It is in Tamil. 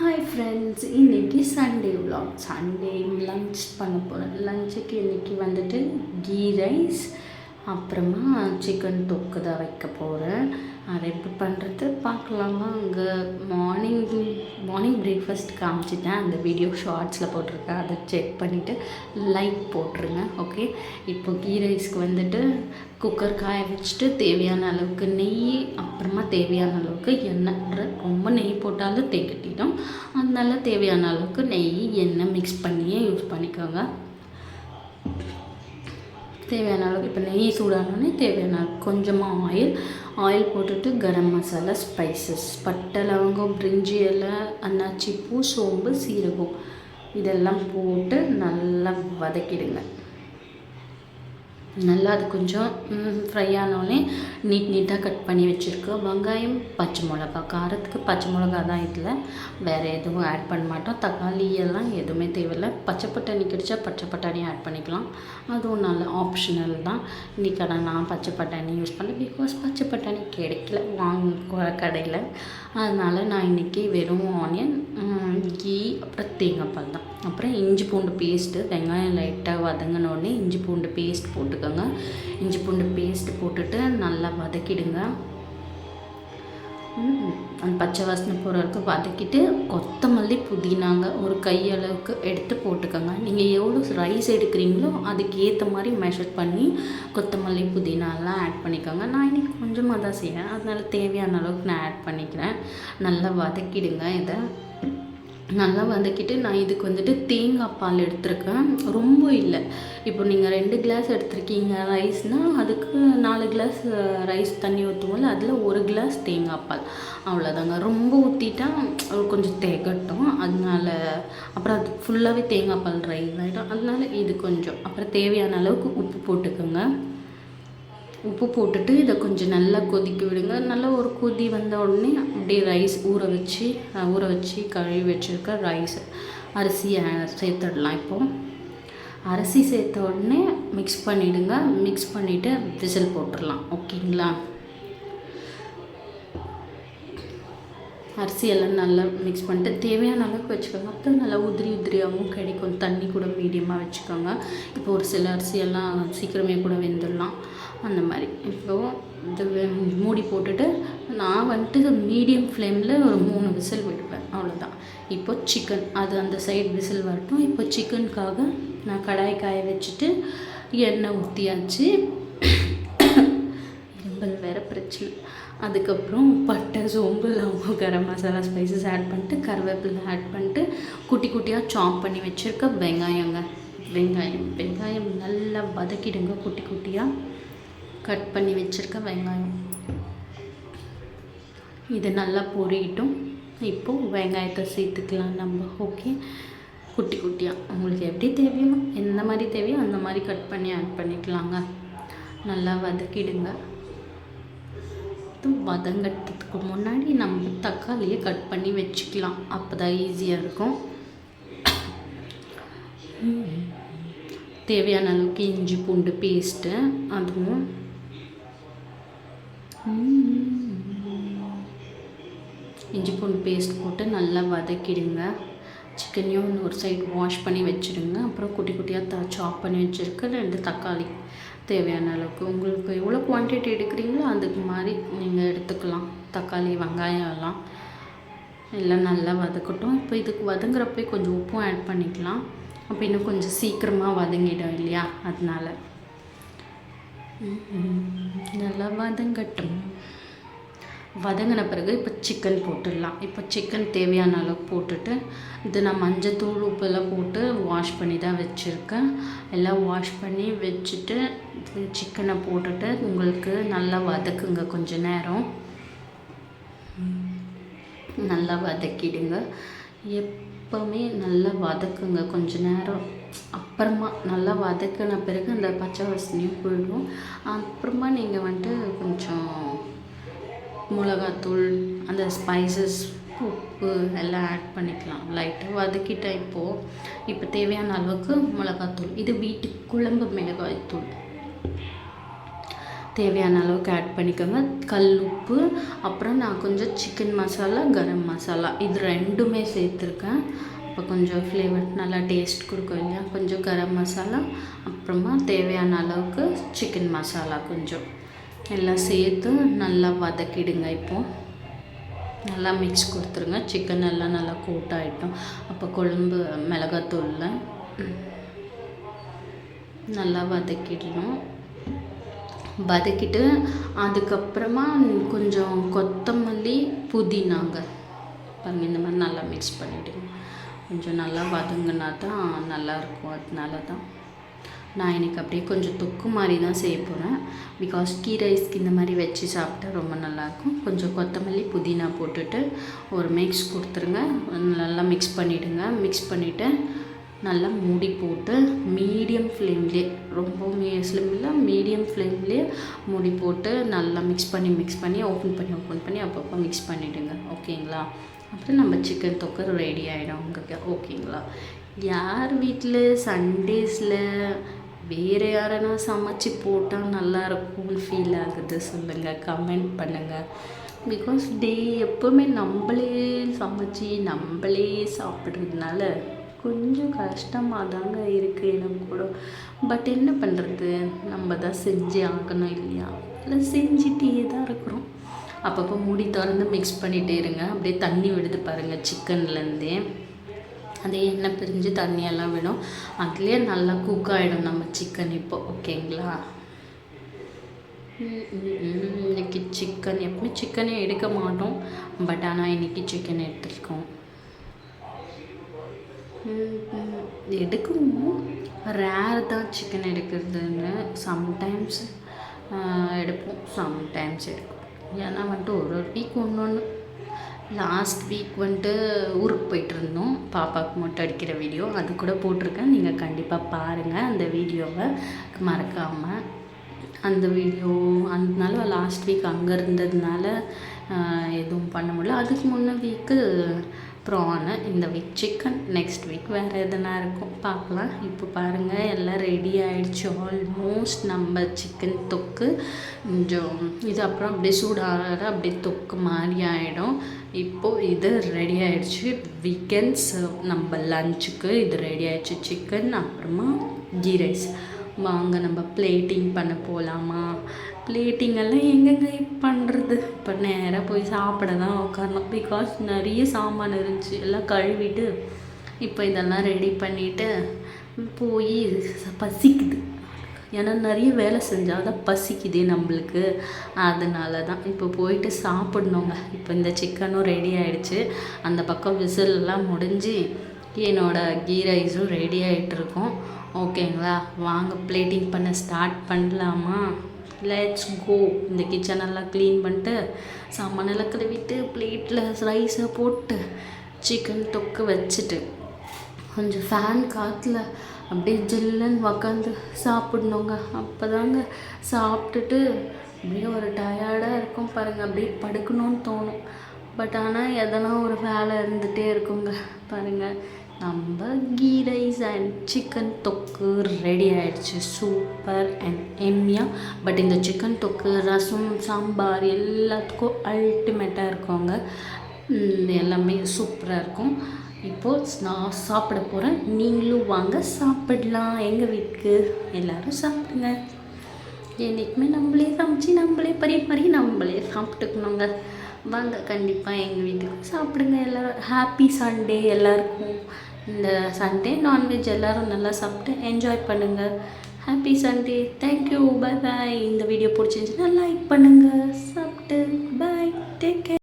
ஹாய் ஃப்ரெண்ட்ஸ் இன்றைக்கி சண்டே விலாக் சண்டே லன்ச் பண்ண போகிறேன் லஞ்சுக்கு இன்றைக்கி வந்துட்டு கீ ரைஸ் அப்புறமா சிக்கன் தொக்கு தான் வைக்க போகிறேன் அதை எப்படி பண்ணுறது பார்க்கலாமா? அங்கே மார்னிங் மார்னிங் பிரேக்ஃபாஸ்ட் காமிச்சிட்டேன். அந்த வீடியோ ஷார்ட்ஸில் போட்டிருக்கேன். அதை செக் பண்ணிவிட்டு லைக் போட்டுருங்க ஓகே இப்போ கீ ரைஸ்க்கு வந்துட்டு குக்கர் காய வச்சுட்டு தேவையான அளவுக்கு நெய் அப்புறமா தேவையான அளவுக்கு எண்ணெய். ரொம்ப நெய் போட்டாலும் தேக்கட்டிடும் அதனால தேவையான அளவுக்கு நெய் எண்ணெய் மிக்ஸ் பண்ணியே யூஸ் பண்ணிக்கோங்க. தேவையான அளவுக்கு இப்போ நெய் சூடானோடனே தேவையான அளவுக்கு கொஞ்சமாக ஆயில் ஆயில் போட்டுட்டு கரம் மசாலா ஸ்பைசஸ் பட்டை லவங்கம் பிரிஞ்சி இலை அன்னாச்சி பூ சோம்பு சீரகம் இதெல்லாம் போட்டு நல்லா வதக்கிடுங்க. நல்லா அது கொஞ்சம் ஃப்ரை ஆனோடனே நீட் நீட்டாக கட் பண்ணி வச்சுருக்கோம் வெங்காயம் பச்சை மிளகா காரத்துக்கு பச்சை மிளகா தான் இதில். வேறு எதுவும் ஆட் பண்ண மாட்டோம். தக்காளி எல்லாம் எதுவுமே தேவையில்லை. பச்சை பட்டாணி கிடைச்சா பச்சை பட்டாணி ஆட் பண்ணிக்கலாம். அதுவும் நல்ல ஆப்ஷனல் தான். இன்றைக்கி ஆனால் நான் பச்சை பட்டாணி யூஸ் பண்ணேன் பிகாஸ் பச்சை பட்டாணி கிடைக்கல. வாங்க கடையில். அதனால் நான் இன்றைக்கி வெறும் ஆனியன் கீ அப்புறம் தேங்காய் பால் தான். அப்புறம் இஞ்சி பூண்டு பேஸ்ட்டு வெங்காயம் லைட்டாக வதங்கினோடனே இஞ்சி பூண்டு பேஸ்ட் போட்டுக்கோங்க இஞ்சி பூண்டு பேஸ்ட் போட்டுட்டு நல்லா வதக்கிடுங்க. அந்த பச்சை வாசனை போகிற வரைக்கும் வதக்கிட்டு கொத்தமல்லி புதினாங்க ஒரு கையளவுக்கு எடுத்து போட்டுக்கோங்க. நீங்கள் எவ்வளோ ரைஸ் எடுக்கிறீங்களோ அதுக்கு ஏற்ற மாதிரி மெஷர் பண்ணி கொத்தமல்லி புதினாலாம் ஆட் பண்ணிக்கோங்க. நான் இன்றைக்கி கொஞ்சமாக தான் செய்கிறேன் அதனால் தேவையான அளவுக்கு நான் ஆட் பண்ணிக்கிறேன். நல்லா வதக்கிடுங்க இதை. நல்லா வதக்கிட்டு நான் இதுக்கு வந்துட்டு தேங்காய் பால் எடுத்திருக்கேன். ரொம்ப இல்லை. இப்போ நீங்கள் ரெண்டு கிளாஸ் எடுத்திருக்கீங்க ரைஸ்னால் அதுக்கு நாலு கிளாஸ் ரைஸ் தண்ணி ஊற்றுவோம்ல அதில் ஒரு கிளாஸ் தேங்காய் பால். அவ்வளோதாங்க ரொம்ப ஊற்றிட்டா கொஞ்சம் திகட்டும். அதனால அப்புறம் அது ஃபுல்லாகவே தேங்காய் பால் ரைஸ் ஆகிடும் அதனால இது கொஞ்சம். அப்புறம் தேவையான அளவுக்கு உப்பு போட்டுக்கோங்க. உப்பு போட்டுட்டு இதை கொஞ்சம் நல்லா கொதிக்க விடுங்க. நல்லா ஒரு கொதி வந்த உடனே அப்படியே ரைஸ் ஊற வச்சு ஊற வச்சு கழுவி வச்சுருக்க ரைஸ் அரிசி சேர்த்துடலாம் இப்போது அரிசி சேர்த்த உடனே மிக்ஸ் பண்ணிவிடுங்க மிக்ஸ் பண்ணிவிட்டு விசில் போட்டுடலாம். ஓகேங்களா அரிசி எல்லாம் நல்லா மிக்ஸ் பண்ணிட்டு தேவையான அளவுக்கு வச்சுக்கோங்க. அப்போ நல்லா உதிரி உதிரியாகவும் கிடைக்கும். தண்ணி கூட மீடியமாக வச்சுக்கோங்க. இப்போ ஒரு சில அரிசியெல்லாம் சீக்கிரமே கூட வெந்துடலாம் அந்த மாதிரி. இப்போது இது மூடி போட்டுட்டு நான் வந்துட்டு மீடியம் ஃப்ளேமில் ஒரு மூணு விசில் விடுவேன். அவ்வளோதான் இப்போ சிக்கன் அது அந்த சைடு விசில் வரட்டும். இப்போ சிக்கனுக்காக நான் கடாய் காய வச்சுட்டு எண்ணெய் ஊற்றியாச்சு வேறு அதுக்கப்புறம் பட்டை சோம்பு லவங்கம் கரம் மசாலா ஸ்பைசஸ் ஆட் பண்ணிட்டு கருவேப்பிலை ஆட் பண்ணிட்டு குட்டி குட்டியாக சாப் பண்ணி வச்சுருக்க வெங்காயங்க. வெங்காயம் வெங்காயம் நல்லா வதக்கிடுங்க. குட்டி குட்டியாக கட் பண்ணி வச்சுருக்க வெங்காயம். இது நல்லா பொறிக்கிட்டும் இப்போது வெங்காயத்தை சேர்த்துக்கலாம் நம்ம. ஓகே குட்டி குட்டியாக உங்களுக்கு எப்படி தேவையோ எந்த மாதிரி தேவையோ அந்த மாதிரி கட் பண்ணி ஆட் பண்ணிக்கலாங்க. நல்லா வதக்கிடுங்க. இது வதங்கறதுக்கு முன்னாடி நம்ம தக்காளியை கட் பண்ணி வச்சுக்கலாம். அப்போ தான் ஈஸியாக இருக்கும். தேவையான அளவுக்கு இஞ்சி பூண்டு பேஸ்ட்டு அதுவும். இஞ்சி பூண்டு பேஸ்ட் போட்டு நல்லா வதக்கிடுங்க. சிக்கனையும் ஒரு சைடு வாஷ் பண்ணி வச்சுடுங்க. அப்புறம் குட்டி குட்டியாக த சாப் பண்ணி வச்சுருக்கு ரெண்டு தக்காளி. தேவையான அளவுக்கு உங்களுக்கு எவ்வளோ குவான்டிட்டி எடுக்கிறீங்களோ அதுக்கு மாதிரி நீங்கள் எடுத்துக்கலாம். தக்காளி வெங்காயம் எல்லாம். எல்லாம் நல்லா வதக்கட்டும். இப்போ இதுக்கு வதங்குறப்பே கொஞ்சம் உப்பும் ஆட் பண்ணிக்கலாம். அப்போ இன்னும் கொஞ்சம் சீக்கிரமாக வதங்கிடும் இல்லையா? அதனால. நல்லா வதங்கட்டும். வதங்கின பிறகு இப்போ சிக்கன் போட்டுடலாம். இப்போ சிக்கன் தேவையான அளவுக்கு போட்டுட்டு இது நான் மஞ்சத்தூள் உப்பெல்லாம் போட்டு வாஷ் பண்ணி தான் வச்சுருக்கேன். எல்லாம் வாஷ் பண்ணி வச்சுட்டு சிக்கனை போட்டுட்டு உங்களுக்கு நல்லா வதக்குங்க கொஞ்ச நேரம். நல்லா வதக்கிடுங்க. எப்போவுமே நல்லா வதக்குங்க கொஞ்ச நேரம். அப்புறமா நல்லா வதக்கின பிறகு அந்த பச்சை வாசனையும் போயிடும். அப்புறமா நீங்கள் வந்துட்டு கொஞ்சம் மிளகாத்தூள் அந்த ஸ்பைசஸ் உப்பு எல்லாம் ஆட் பண்ணிக்கலாம். லைட்டாக வதக்கிட்டேன் இப்போது இப்போ தேவையான அளவுக்கு மிளகாத்தூள். இது வீட்டு குழம்பு மிளகாய்த்தூள். தேவையான அளவுக்கு ஆட் பண்ணிக்கோங்க. கல் உப்பு அப்புறம் நான் கொஞ்சம் சிக்கன் மசாலா கரம் மசாலா இது ரெண்டுமே சேர்த்துருக்கேன். அப்போ கொஞ்சம் ஃப்ளேவர் நல்லா டேஸ்ட் கொடுக்கும் இல்லையா? கொஞ்சம் கரம் மசாலா அப்புறமா தேவையான அளவுக்கு சிக்கன் மசாலா கொஞ்சம். எல்லாம் சேர்த்து நல்லா வதக்கிடுங்க இப்போது நல்லா மிக்ஸ் கொடுத்துருங்க. சிக்கன் எல்லாம் நல்லா கூட்டாயிட்டோம் அப்போ குழம்பு மிளகாத்தூளில் நல்லா வதக்கிடணும். வதக்கிட்டு அதுக்கப்புறமா கொஞ்சம் கொத்தமல்லி புதினாங்க. பாருங்க இந்த மாதிரி நல்லா மிக்ஸ் பண்ணிவிடுங்க கொஞ்சம் நல்லா வதங்கினா தான் நல்லாயிருக்கும். அதனால தான் நான் எனக்கு அப்படியே கொஞ்சம் தொக்கு மாதிரி தான் செய்ய போகிறேன் பிகாஸ் கீ ரைஸ்க்கு இந்த மாதிரி வச்சு சாப்பிட்டா ரொம்ப நல்லாயிருக்கும். கொஞ்சம் கொத்தமல்லி புதினா போட்டுட்டு ஒரு மிக்ஸ் கொடுத்துருங்க. நல்லா மிக்ஸ் பண்ணிவிடுங்க மிக்ஸ் பண்ணிவிட்டு நல்லா மூடி போட்டு மீடியம் ஃப்ளேம்லேயே ரொம்பவுமே ஸ்லிம் இல்லை மீடியம் ஃப்ளேம்லேயே மூடி போட்டு நல்லா மிக்ஸ் பண்ணி மிக்ஸ் பண்ணி ஓப்பன் பண்ணி ஓப்பன் பண்ணி அப்பப்போ மிக்ஸ் பண்ணிவிடுங்க ஓகேங்களா அப்புறம் நம்ம சிக்கன் தொக்கர் ரெடி ஆகிடும் உங்களுக்கு ஓகேங்களா யார் வீட்டில் சண்டேஸில் வேறு யாரனா சமைச்சு போட்டால் நல்லா இருக்கும் ஃபீல் ஆகுது. சொல்லுங்கள் கமெண்ட் பண்ணுங்கள் பிகாஸ் டே எப்போவுமே நம்மளே சமைச்சு நம்மளே சாப்பிட்றதுனால கொஞ்சம் கஷ்டமாக தாங்க இருக்குது எனக்கு கூட. பட் என்ன பண்ணுறது நம்ம தான் செஞ்சு ஆகணும் இல்லையா? இல்லை செஞ்சுட்டே தான் இருக்கிறோம். அப்பப்போ மூடி திறந்து மிக்ஸ் பண்ணிகிட்டே இருங்க. அப்படியே தண்ணி விடுது பாருங்கள் சிக்கன்லேருந்தே அதே எண்ணெய் பிரிஞ்சு தண்ணியெல்லாம் விடும். அதுலேயே நல்லா குக் ஆகிடும் நம்ம சிக்கன் இப்போ ஓகேங்களா இன்றைக்கி சிக்கன் எப்பவுமே சிக்கனே எடுக்க மாட்டோம். பட் ஆனால் இன்றைக்கி சிக்கன் எடுத்துருக்கோம். எடுக்கணும். ரேர் தான் சிக்கன் எடுக்கிறதுன்னு. சம்டைம்ஸ் எடுப்போம். சம்டைம்ஸ் எடுப்போம் ஏன்னா வந்துட்டு ஒரு ஒரு வீக் ஒன்று ஒன்று லாஸ்ட் வீக் வந்துட்டு ஊருக்கு போயிட்டுருந்தோம். பாப்பாவுக்கு மொட்டை அடிக்கிற வீடியோ அது கூட போட்டிருக்கேன். நீங்கள் கண்டிப்பாக பாருங்கள் அந்த வீடியோவை. மறக்காமல் அந்த வீடியோ அதனால லாஸ்ட் வீக் அங்கே இருந்ததுனால எதுவும் பண்ண முடியல. அதுக்கு முன்ன வீக்கு ப்ரானு இந்த வீக் சிக்கன் நெக்ஸ்ட் வீக் வேறு எதனா இருக்கும். பார்க்கலாம். இப்போ பாருங்கள் எல்லாம் ரெடி ஆகிடுச்சு ஆல்மோஸ்ட் நம்ம சிக்கன் தொக்கு. கொஞ்சம் இது அப்புறம் அப்படியே சூடாகிற அப்படியே தொக்கு மாதிரி ஆகிடும் இப்போது இது ரெடி ஆகிடுச்சு வீக்கெண்ட்ஸ் நம்ம லஞ்சுக்கு இது ரெடி ஆகிடுச்சு சிக்கன் அப்புறமா கீ ரைஸ் வாங்க நம்ம பிளேட்டிங் பண்ண போகலாமா பிளேட்டிங் எல்லாம் பண்ணுறது இப்போ நேராக போய் சாப்பிட தான் உட்காரணும் பிகாஸ் நிறைய சாமான் இருந்துச்சு. எல்லாம் கழுவிட்டு இப்போ இதெல்லாம் ரெடி பண்ணிவிட்டு போய் பசிக்குது. ஏன்னா நிறைய வேலை செஞ்சால் தான் பசிக்குதே நம்மளுக்கு. அதனால தான் இப்போ போயிட்டு சாப்பிட்ணுங்க. இப்போ இந்த சிக்கனும் ரெடி ஆகிடுச்சு அந்த பக்கம் விசிலெலாம் முடிஞ்சு என்னோடய கீ ரைஸும் ரெடி ஆகிட்டுருக்கோம் ஓகேங்களா? வாங்க பிளேட்டிங் பண்ண ஸ்டார்ட் பண்ணலாமா? லெட்ஸ் கோ இந்த கிச்சனெல்லாம் க்ளீன் பண்ணிட்டு சாமானெல்லாம் கழுவிட்டு பிளேட்டில் ரைஸை போட்டு சிக்கன் தொக்கு வச்சுட்டு கொஞ்சம் ஃபேன் காற்றுல அப்படியே ஜில்லுன்னு உக்காந்து சாப்பிட்ணுங்க. அப்போ தாங்க சாப்பிட்டுட்டு அப்படியே ஒரு டயர்டாக இருக்கும் பாருங்கள் அப்படியே படுக்கணும்னு தோணும். பட் ஆனால் எதனா ஒரு வேலை இருந்துகிட்டே இருக்குங்க பாருங்கள் நம்ம ghee rice and chicken thokku ready ஆயிடுச்சு. சூப்பர் அண்ட் எம்மியாக பட் இந்த சிக்கன் தொக்கு ரசம் சாம்பார் எல்லாத்துக்கும் அல்டிமேட்டாக இருக்குங்க. எல்லாமே சூப்பராக இருக்கும். இப்போது நான் சாப்பிட போகிறேன் நீங்களும் வாங்க சாப்பிடலாம். எங்கள் வீட்டுக்கு? எல்லோரும் சாப்பிடுங்க. என்றைக்குமே நம்மளே சமைச்சு நம்மளே பரிமாறி நம்மளே சாப்பிட்டுக்கணுங்க. வாங்க கண்டிப்பாக எங்கள் வீட்டுக்கு சாப்பிடுங்க எல்லோரும். ஹாப்பி சண்டே எல்லாருக்கும். இந்த சண்டே நான்வெஜ் எல்லோரும் நல்லா சாப்பிட்டு என்ஜாய் பண்ணுங்கள் happy Sunday thank you bye bye இந்த வீடியோ பிடிச்சிருந்துச்சுன்னா லைக் பண்ணுங்கள்